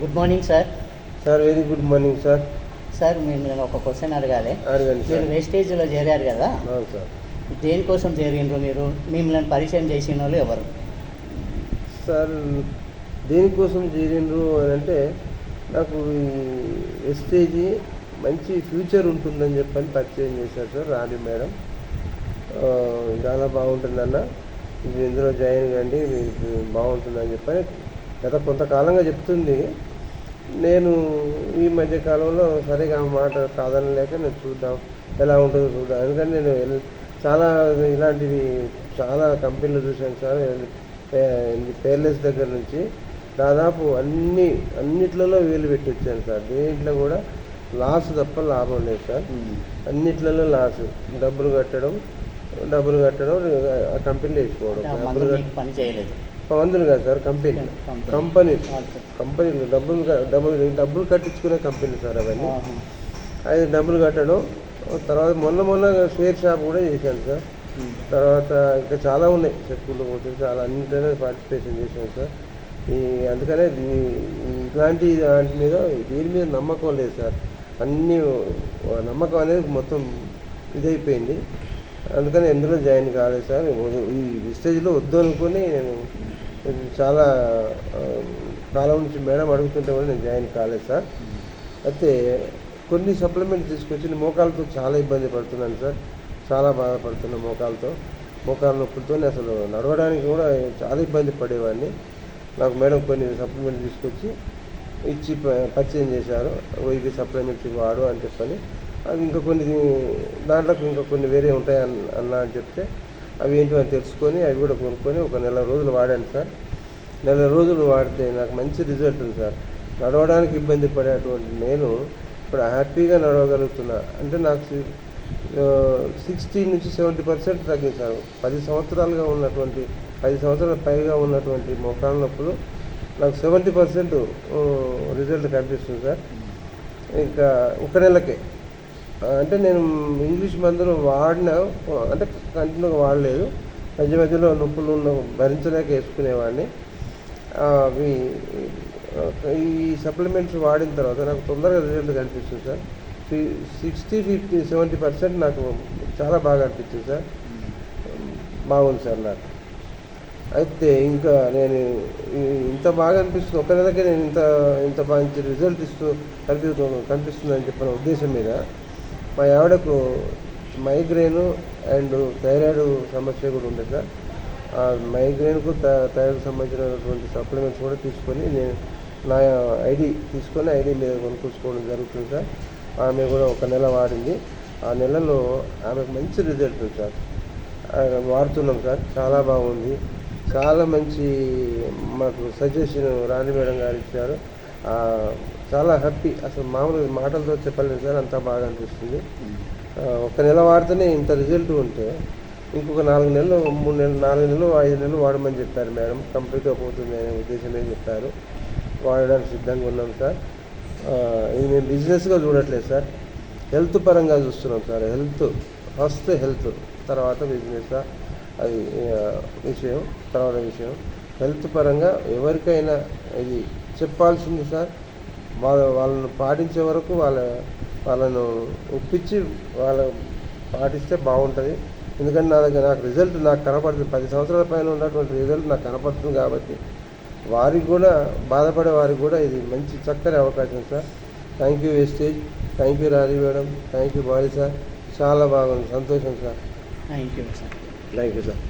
Good morning sir sir very good morning sir sir మిమ్మల్ని ఒక question అడగాలి. అడగండి మీరు వేస్టేజ్లో చేరారు కదా? అవును సార్ దేనికోసం చేరిండ్రు మీరు? మిమ్మల్ని పరిచయం చేసిన వాళ్ళు ఎవరు? సార్ దేనికోసం చేరిండ్రు అని అంటే నాకు ఈ ఎస్టేజీ మంచి ఫ్యూచర్ ఉంటుందని చెప్పని పరిచయం చేశారు సార్ రాణి మేడం. చాలా బాగుంటుందన్న మీరు ఇందులో జాయిన్ కండి బాగుంటుందని చెప్పని గత కొంతకాలంగా చెప్తుంది నేను ఈ మధ్య కాలంలో సరిగా ఆ మాట కాదనలేక నేను చూద్దాం ఎలా ఉంటుందో చూద్దాం. ఎందుకంటే నేను చాలా ఇలాంటివి చాలా కంపెనీలు చూశాను సార్ పేర్లెస్ దగ్గర నుంచి దాదాపు అన్ని అన్నిట్లలో వేలు పెట్టి వచ్చాను సార్. దేంట్లో కూడా లాస్ తప్ప లాభం లేదు సార్. అన్నిట్లలో లాస్. డబ్బులు కట్టడం డబ్బులు కట్టడం ఆ కంపెనీలో వేసుకోవడం. డబ్బులు పని చేయలేదు. మందులు కాదు సార్ కంపెనీ. కంపెనీ. కంపెనీలు డబ్బులు డబ్బులు డబ్బులు కట్టించుకునే కంపెనీ సార్ అవన్నీ. అది డబ్బులు కట్టడం తర్వాత మొన్న మొన్న షేర్ షాప్ కూడా చేశాను సార్. తర్వాత ఇంకా చాలా ఉన్నాయి. చెప్పులు పోతే చాలా అన్నింటిలో పార్టిసిపేషన్ చేశాను సార్. ఈ అందుకనే ఇట్లాంటి దాని మీద దీని మీద నమ్మకం లేదు సార్. అన్నీ నమ్మకం అనేది మొత్తం ఇదైపోయింది. అందుకని ఎందులో జాయిన్ కాలేదు సార్. ఈ స్టేజ్లో వద్దు అనుకుని నేను చాలా కాలం నుంచి మేడం అడుగుతుంటే కూడా నేను జాయిన్ కాలేదు సార్. అయితే కొన్ని సప్లిమెంట్ తీసుకొచ్చి మోకాలతో చాలా ఇబ్బంది పడుతున్నాను సార్. చాలా బాధపడుతున్నా మోకాలతో మోకాల నొప్పులతో అసలు నడవడానికి కూడా చాలా ఇబ్బంది పడేవాడిని. నాకు మేడం కొన్ని సప్లిమెంట్ తీసుకొచ్చి ఇచ్చి పరిచయం చేశారు. "ఓ సప్లిమెంట్స్ వాడు అని చెప్పని. అది ఇంకా కొన్ని దాంట్లో ఇంకా కొన్ని వేరే ఉంటాయి అన్న అని చెప్తే అవి ఏంటో అని తెలుసుకొని అవి కూడా కొనుక్కొని ఒక నెల రోజులు వాడాను సార్. నెల రోజులు వాడితే నాకు మంచి రిజల్ట్ ఉంది సార్. నడవడానికి ఇబ్బంది పడేటువంటి నేను ఇప్పుడు హ్యాపీగా నడవగలుగుతున్నా. అంటే నాకు సిక్స్టీ నుంచి సెవెంటీ పర్సెంట్ తగ్గించారు పది సంవత్సరాలుగా ఉన్నటువంటి పది సంవత్సరాల పైగా ఉన్నటువంటి మోకాళ్ళ నొప్పులు నాకు సెవెంటీ పర్సెంట్ రిజల్ట్ కనిపిస్తుంది సార్. ఇంకా ఒక నెలకే. అంటే నేను ఇంగ్లీష్ మందులు వాడిన అంటే కంటిన్యూగా వాడలేదు. మధ్య మధ్యలో నొప్పులు ఉన్న భరించలేక వేసుకునేవాడిని. అవి ఈ సప్లిమెంట్స్ వాడిన తర్వాత నాకు తొందరగా రిజల్ట్ కనిపిస్తుంది sir. Sixty fifty seventy percent నాకు చాలా బాగా అనిపించింది సార్. బాగుంది సార్ నాకు. అయితే ఇంకా నేను ఇంత బాగా అనిపిస్తుంది. ఒక నెలకే నేను ఇంత ఇంత మంచి రిజల్ట్ ఇస్తూ కనిపిస్తు కనిపిస్తుందని చెప్పిన ఉద్దేశం మీద మా ఆవిడకు మైగ్రేను అండ్ థైరాయిడ్ సమస్య కూడా ఉంది సార్. ఆ మైగ్రేన్కు థైరాయిడ్ సంబంధించినటువంటి సప్లిమెంట్స్ కూడా తీసుకొని నేను నా ఐడి తీసుకొని ఐడి మీద కొనుక్కోసుకోవడం జరుగుతుంది సార్. ఆమె కూడా ఒక నెల వాడింది. ఆ నెలలో ఆమెకు మంచి రిజల్ట్ ఉంది సార్. వాడుతున్నాం సార్. చాలా బాగుంది. చాలా మంచి మాకు సజెషన్ రాణి మేడం గారు ఇచ్చారు. చాలా హ్యాపీ అసలు మామూలుగా మాటలతో చెప్పలేను సార్ అంతా బాగా అనిపిస్తుంది. ఒక నెల వాడితేనే ఇంత రిజల్ట్ ఉంటే ఇంకొక నాలుగు నెలలు మూడు నెలలు నాలుగు నెలలు ఐదు నెలలు వాడమని చెప్పారు మేడం. కంప్లీట్గా పోతుంది అనే ఉద్దేశమే చెప్పారు. వాడడానికి సిద్ధంగా ఉన్నాం సార్. ఇది మేము బిజినెస్గా చూడట్లేదు సార్. హెల్త్ పరంగా చూస్తున్నాం సార్. హెల్త్ ఫస్ట్ హెల్త్ తర్వాత బిజినెస్ అది విషయం తర్వాత విషయం. హెల్త్ పరంగా ఎవరికైనా ఇది చెప్పాల్సింది సార్. వాళ్ళ వాళ్ళను పాటించే వరకు వాళ్ళ వాళ్ళను ఒప్పించి వాళ్ళ పాటిస్తే బాగుంటుంది. ఎందుకంటే నా దగ్గర నాకు రిజల్ట్ నాకు కనపడుతుంది. పది సంవత్సరాల పైన ఉన్నటువంటి రిజల్ట్ నాకు కనపడుతుంది కాబట్టి వారికి కూడా బాధపడే వారికి కూడా ఇది మంచి చక్కని అవకాశం sir. Thank you wastage thank you Raji madam thank you body sir. చాలా బాగుంది. సంతోషం sir. Thank you sir thank you sir